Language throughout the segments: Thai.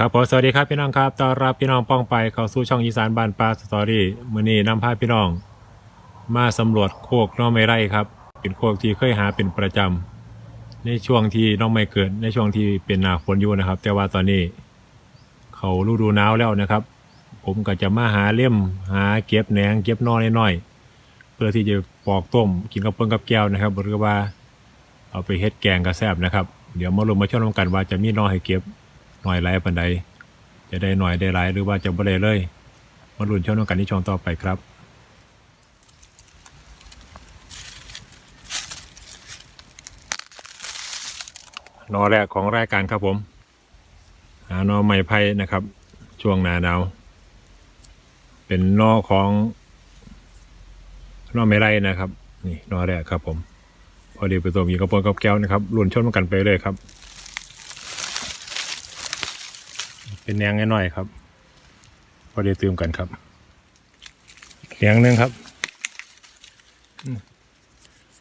ครับผมสวัสดีครับพี่น้องครับต้อนรับพี่น้องป้องไปเข้าสู่ช่องอีสานบ้านปลาสตอรี่มื้อนี้นำพาพี่น้อง มาสำรวจโคกน้องไม้ไร่ครับ เป็นโคกที่เคยหาเป็นประจำในช่วงที่น้องไม้เกิดในช่วงที่เป็นหนาฝนอยู่นะครับ แต่ว่าตอนนี้ เขาฤดูหนาวแล้วนะครับ ผมก็จะมาหาเล่ยมหาเก็บแหนงเก็บนอน้อยๆเพื่อที่จะปอกต้มกินกับเปิ้งกับแก้วนะครับหรือว่าเอาไปเฮ็ดแกงกระแซบนะครับ เดี๋ยวมาลงมาชมกันว่าจะมีนอให้เก็บ น่อยไรปันใดจะได้หน่อยได้หลายหรือว่าจะบ่ได้เลย มาลุ้นช่วงกันที่ช่องต่อไปครับนอแรกของรายการครับผมหานอไม้ไผ่นะครับ ช่วงหนาหนาวเป็นนอของนอไม้ไรนะครับ นี่นอแรกครับผม พอดีไปตัวมีกระปนกับแก้วนะครับลุ้นชนกันไปเลยครับ เป็นแนงน้อยๆครับพอได้เติมกันครับแนงหนึงครับ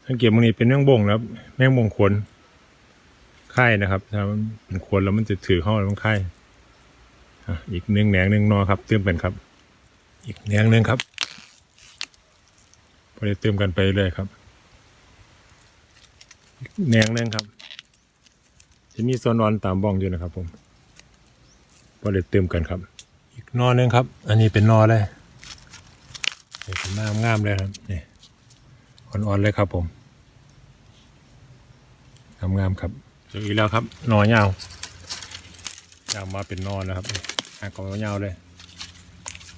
สังเกตมันนี้เป็นแมงบ่งนะครับ แมงบ่งขนไข่นะครับถ้ามันเป็นขนแล้วมันจะถือเข้าแล้วมันไข่อีกหนึ่งแหนงหนึ่งนอครับ เติมกันครับ อีกแหนงหนึ่งครับพอได้เติมกันไปเลยครับแหนงหนึ่งครับ จะมีโซนนอนตามบ้องอยู่นะครับผม ก็เลยเติมกันครับ อีกนอหนึงครับ อันนี้เป็นนอเลยนี่เป็นน้ำงามเลยครับนี่อ่อนๆเลยครับผมงามงามๆครับเจออีกแล้วครับนอยาวยาวมาเป็นนอแล้วครับหางกองยาวเลย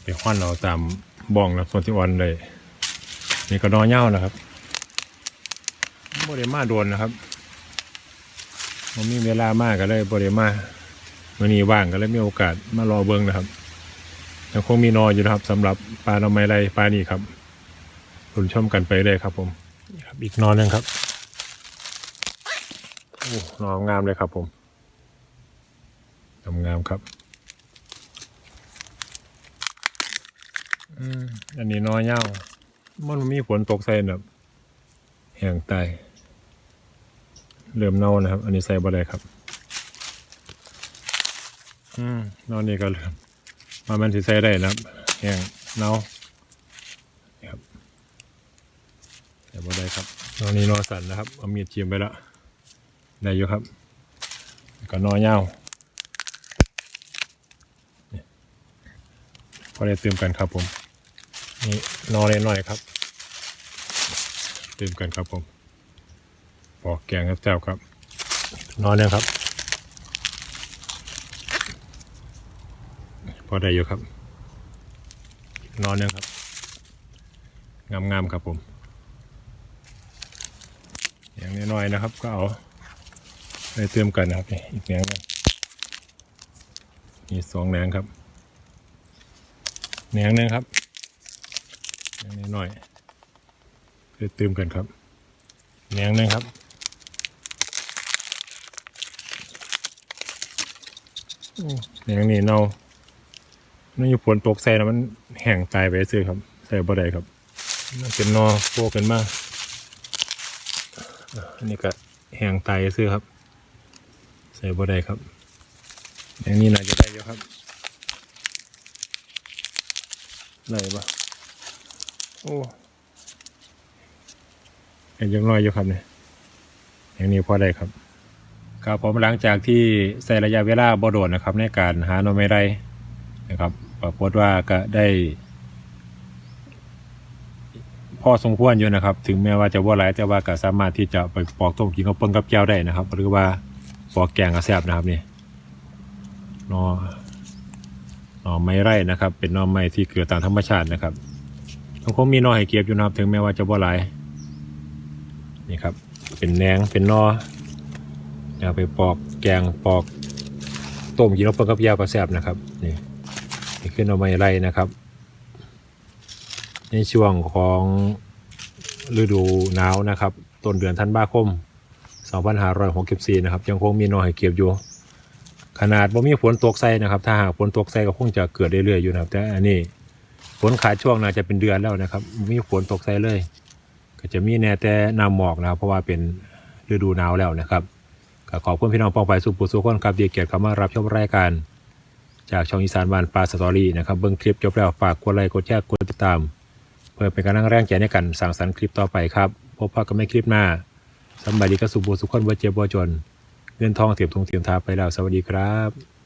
ไปห้อนเราตามบ้องนะส่วนที่อ่อนเลยนี่ก็นอยาวนะครับบริมาโดนนะครับมันมีเวลามากก็เลยบริมา วันนี้ว่างก็เลยมีโอกาสมารอเบิ้งนะครับยังคงมีนออยู่นะครับสำหรับปลาหน่อไม้ไรปลานี่ครับคุณชมกันไปเลยครับ ผมนี่ครับอีกนอนนึงครับโอ้นองงามเลยครับ ผมงามงามๆครับอืมอันนี้นอเง่ามันมีฝนตกใส่แบบแห้งตายเริ่มเน่านะครับ อันนี้ใส่บ่ได้ครับ อืมนอนนี่ก็เลยมามันสิใส่ได้นะครับแห้งเนาครับแต่บ่ได้ครับนอนนี้นอนสั่นนะครับเอามีดจิ้มไปแล้วได้อยู่ครับก็นอนยาวนี่พอได้เติมกันครับผม นี่นอนหน่อยๆครับเติมกันครับผมปอกแกงครับแจ่วครับ นอนเนี่ยครับ พอได้อยู่ครับ นอนเนี่ยครับ งามๆครับผม อย่างน้อยๆนะครับ ก็เอาไปเติมกันนะครับนี่อีกแหนงหนึงมีสองแหนงครับแหนงหนึงครับอย่างน้อยๆไปเติมกันครับแหนงหนึงครับแหนงนี่เน่า นี่อยู่ฝนตกใส่แล้วมันแห้งตายไปซื้อครับ ใส่บ่ได้ครับมันเป็นนอโปกันมากอันนี้ก็แห้งตายซื้อครับ ใส่บ่ได้ครับ อย่างนี้น่าจะได้เยอะครับได้ปะโอ้ยยังน้อยอยู่ครับเนี่ยอย่างนี้พอได้ครับครับผมหลังจากที่ใส่ระยะเวลาบ่โดดนะครับ ในการหาหน่อไม้ไรนะครับ ปรากฏว่าก็ได้พอสมควรอยู่นะครับ ถึงแม้ว่าจะว่าหลายแต่ว่าก็สามารถที่จะไปปอกต้มกินกับเปิ้งกับแก้วได้นะครับ หรือว่าปอกแกงกระแซบนะครับนี่นอหนอไม้ไร่นะครับ เป็นนอไม้ที่เกิดตามธรรมชาตินะครับยังคงมีนอให้เก็บอยู่นะครับ ถึงแม้ว่าจะว่าหลายนี่ครับ เป็นแหนงเป็นนอเอาไปปอกแกงปอกต้มกินกับเปิ้งกับแก้วกระแซบนะครับนี่ นี่ขึ้นเอาไม้ไรนะครับ ในช่วงของฤดูหนาวนะครับ ต้นเดือนธันวาคม 2564 นะครับ ยังคงมีหน้อยเก็บอยู่ ขนาดบ่ามีฝนตกใส่นะครับ ถ้าหากฝนตกใส่ก็คงจะเกิดเรื่อยๆอยู่นะครับ แต่อันนี้ฝนขาดช่วงน่าจะเป็นเดือนแล้วนะครับบ่มีฝนตกใส่เลย ก็จะมีแน่แต่น้ำหมอกนะครับ เพราะว่าเป็นฤดูหนาวแล้วนะครับก็ขอบคุณพี่น้องปองไปสุปุสุขคนครับดีเกียรติเข้ามารับชมรายการ จากช่องอีสานบ้านปลาสตอรี่นะครับเบิ้งคลิปจบแล้วฝากกดไลค์กดแชร์กดติดตาม เพื่อเป็นกำลังแรงใจในการสั่งสรรค์คลิปต่อไปครับ พบกันไม่คลิปหน้าสำบายดีกสุขบุสุขคนบ่เจบวจน เงินทองเสียบทงเสียมทาไปแล้วสวัสดีครับ